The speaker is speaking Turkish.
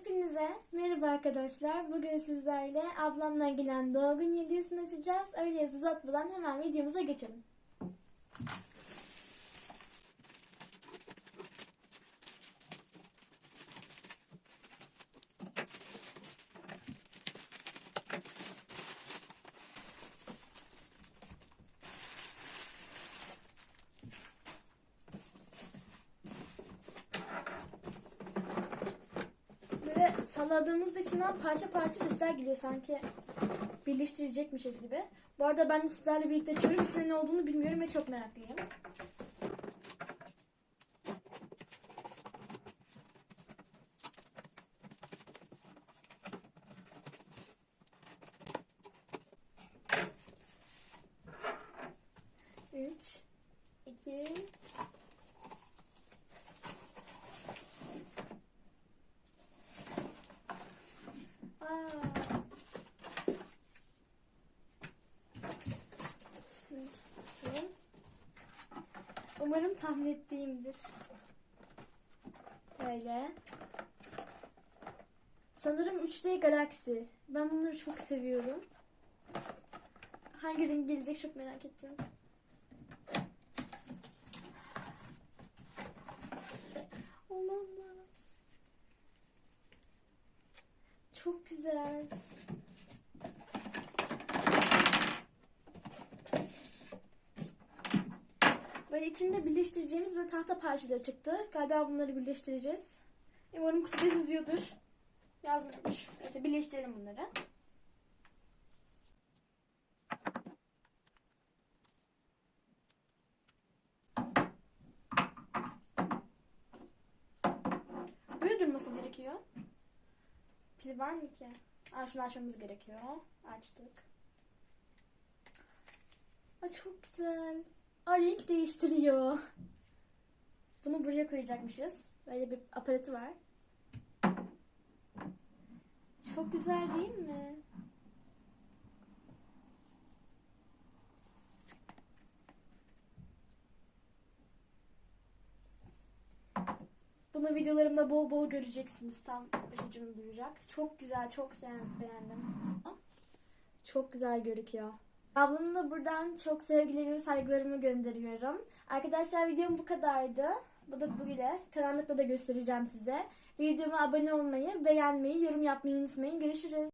Hepinize merhaba arkadaşlar. Bugün sizlerle ablamdan gelen doğum gün hediyesini açacağız. Öyleyse uzatmadan hemen videomuza geçelim. Böyle salladığımızda içinden parça parça sesler geliyor sanki birleştirecekmişiz gibi. Bu arada ben de sizlerle birlikte açıyorum. İçinde ne olduğunu bilmiyorum ve çok meraklıyım. Üç, iki, Aa. Şimdi Umarım tahmin ettiğimdir. Böyle. Sanırım 3D Galaxy. Ben bunları çok seviyorum. Hangi renk gelecek çok merak ettim. Olamaz. Çok güzel. Böyle içinde birleştireceğimiz böyle tahta parçaları çıktı. Galiba bunları birleştireceğiz. Umarım kutuda yazıyordur. Yazmıyormuş. Neyse birleştirelim bunları. Böyle durması gerekiyor. Pil var mı ki? Aa, şunu açmamız gerekiyor. Açtık. Aa, çok güzel. Aa, renk değiştiriyor. Bunu buraya koyacakmışız. Böyle bir aparatı var. Çok güzel değil mi? Bunu videolarımda bol bol göreceksiniz. Tam başucunu duyacak. Çok güzel, çok beğendim. Çok güzel gözüküyor. Ablamın da buradan çok sevgilerimi, saygılarımı gönderiyorum. Arkadaşlar videom bu kadardı. Bu da böyle. Karanlıkta da göstereceğim size. Videoma abone olmayı, beğenmeyi, yorum yapmayı unutmayın. Görüşürüz.